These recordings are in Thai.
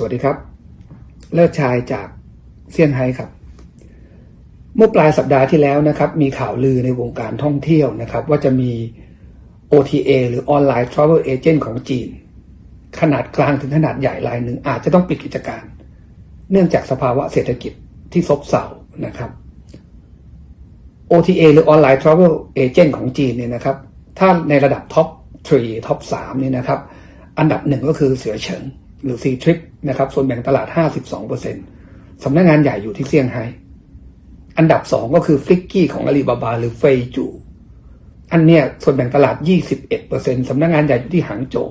สวัสดีครับ เลิศชายจากเซี่ยงไฮ้ครับ เมื่อปลายสัปดาห์ที่แล้วนะครับ มีข่าวลือในวงการท่องเที่ยวนะครับ ว่าจะมี OTA หรือ Online Travel Agent ของจีน ขนาดกลางถึงขนาดใหญ่รายหนึ่งอาจจะต้องปิดกิจการ เนื่องจากสภาวะเศรษฐกิจที่ซบเซานะครับ OTA หรือ Online Travel Agent ของจีนเนี่ยนะครับ ถ้าในระดับท็อป3ท็อป3เนี่ยนะครับ อันดับหนึ่งก็คือเสือเฉิงหรือ C Trip นะครับส่วนแบ่งตลาด 52%สำนักงานใหญ่อยู่ที่เซี่ยงไฮ้อันดับสองก็คือฟลิกกี้ของอาลีบาบาหรือเฟยจูอันเนี้ยส่วนแบ่งตลาด 21%สำนักงานใหญ่อยู่ที่หางโจว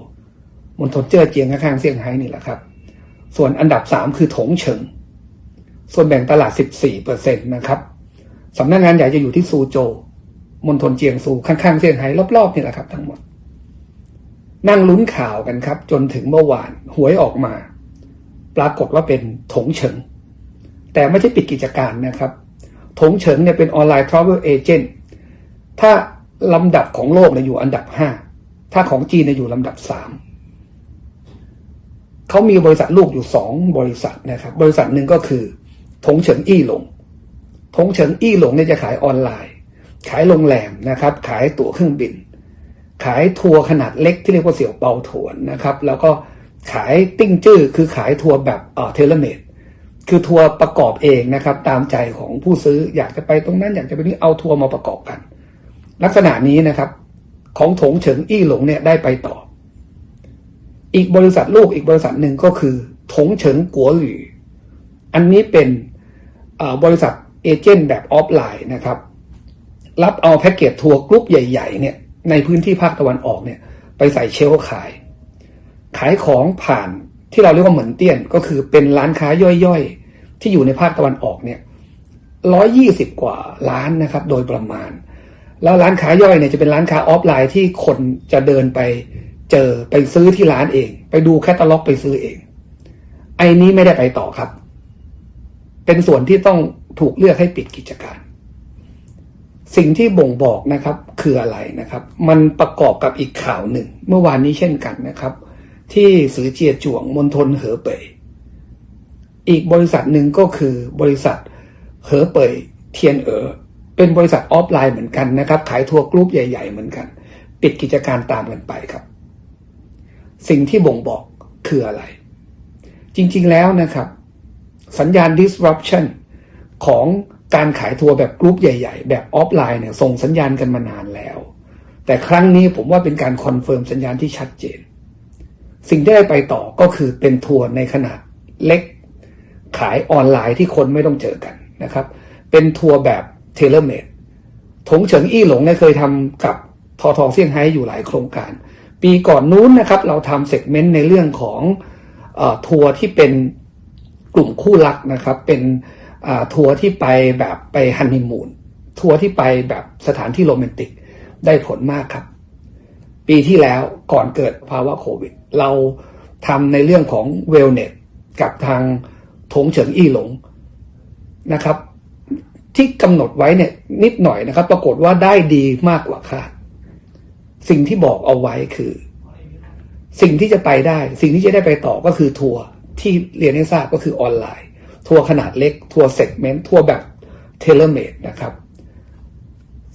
มณฑลเจ้อเจียงข้างๆเซี่ยงไฮ้นี่แหละครับ ส่วนอันดับสามคือถงเฉิง ส่วนแบ่งตลาด 14%นะครับสำนักงานใหญ่จะอยู่ที่ซูโจวมณฑลเจียงซูข้างๆเซี่ยงไฮ้รอบๆนี่แหละครับทั้งหมด นั่งลุ้นข่าวกันครับ จนถึงเมื่อวานหวยออกมา ปรากฏว่าเป็นถงเฉิง แต่ไม่ใช่ปิดกิจการนะครับ ถงเฉิงเนี่ยเป็นออนไลน์ทราเวลเอเจนต์ถ้าลำดับของโลกเนี่ยอยู่อันดับห้าถ้าของจีนเนี่ยอยู่ลำดับสามเขามีบริษัทลูกอยู่สองบริษัทนะครับ บริษัทหนึ่งก็คือถงเฉิงอี้หลงถงเฉิงอี้หลงเนี่ยจะขายออนไลน์ ขายโรงแรมนะครับ ขายตั๋วเครื่องบิน ขายทัวร์ขนาดเล็กที่เรียกว่าเสี่ยวเปาถวนนะครับ แล้วก็ ขายติ้งจื้อคือขายทัวร์แบบเทเลเมดคือทัวร์ประกอบเองนะครับ ตามใจของผู้ซื้ออยากจะไปตรงนั้นอยากจะไปนี่เอาทัวร์มาประกอบกัน ลักษณะนี้นะครับ ของถงเฉิงอี้หลงเนี่ยได้ไปต่อ อีกบริษัทลูกอีกบริษัทหนึ่งก็คือถงเฉิงกัวหลี่อันนี้เป็นบริษัทเอเจนต์แบบออฟไลน์นะครับ รับเอาแพ็กเกจทัวร์กรุ๊ปใหญ่ ๆ เนี่ยในพื้นที่ภาคตะวันออกเนี่ย ไปใส่เชลขาย ขายของผ่านที่เราเรียกว่าเหมือนเตี้ยนก็คือเป็นร้านค้าย่อยๆ ที่อยู่ในภาคตะวันออกเนี่ยร้อยี่สิบกว่าร้านนะครับ โดยประมาณ แล้วร้านค้าย่อยเนี่ยจะเป็นร้านค้าออฟไลน์ที่คนจะเดินไปเจอไปซื้อที่ร้านเอง ไปดูแคตตาล็อกไปซื้อเอง ไอ้นี้ไม่ได้ไปต่อครับ เป็นส่วนที่ต้องถูกเลือกให้ปิดกิจการ สิ่งที่บ่งบอกนะครับคืออะไรนะครับ มันประกอบกับอีกข่าวหนึ่ง เมื่อวานนี้เช่นกันนะครับ ที่สือเจียจวงมณฑลเหอเป่ยอีกบริษัทหนึ่งก็คือบริษัทเหอเป่ยเทียนเอ๋อเป็นบริษัทออฟไลน์เหมือนกันนะครับ ขายทัวร์กรุ๊ปใหญ่ ๆ เหมือนกัน ปิดกิจการตามกันไปครับ สิ่งที่บ่งบอกคืออะไร จริงๆแล้วนะครับ สัญญาณ disruption ของการขายทัวร์แบบกรุ๊ปใหญ่ ๆ แบบออฟไลน์เนี่ยส่งสัญญาณกันมานานแล้ว แต่ครั้งนี้ผมว่าเป็นการคอนเฟิร์มสัญญาณที่ชัดเจน สิ่งที่ได้ไปต่อก็คือเป็นทัวร์ในขนาดเล็กขายออนไลน์ที่คนไม่ต้องเจอกันนะครับ เป็นทัวร์แบบเทเลเมดถงเฉิงอี้หลงเนี่ยเคยทำกับทอทอเซี่ยงไฮ้อยู่หลายโครงการ ปีก่อนนู้นนะครับ เราทำเซกเมนต์ในเรื่องของเออทัวร์ที่เป็นกลุ่มคู่รักนะครับ เป็นอ่าทัวร์ที่ไปแบบไปฮันนีมูนทัวร์ที่ไปแบบสถานที่โรแมนติกได้ผลมากครับ ปีที่แล้วก่อนเกิดภาวะโควิด เราทำในเรื่องของเวลเน s กับทางถงเฉิงอี้หลงนะครับ ที่กำหนดไว้เนี่ยนิดหน่อยนะครับ ปรากฏว่าได้ดีมากกว่าคาดสิ่งที่บอกเอาไว้คือ สิ่งที่จะไปได้ สิ่งที่จะได้ไปต่อก็คือทัวร์ที่เรียนให้ทราบก็คือออนไลน์ ทัวร์ขนาดเล็ก ทัวร์เซกเมนต์ทัวร์แบบเทเลเมดนะครับ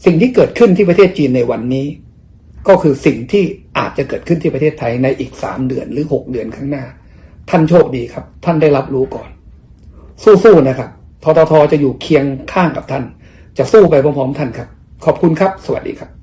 สิ่งที่เกิดขึ้นที่ประเทศจีนในวันนี้ ก็คือสิ่งที่อาจจะเกิดขึ้นที่ประเทศไทยในอีกสามเดือนหรือหกเดือนข้างหน้า ท่านโชคดีครับ ท่านได้รับรู้ก่อน สู้ๆนะครับทททจะอยู่เคียงข้างกับท่าน จะสู้ไปพร้อมๆท่านครับ ขอบคุณครับ สวัสดีครับ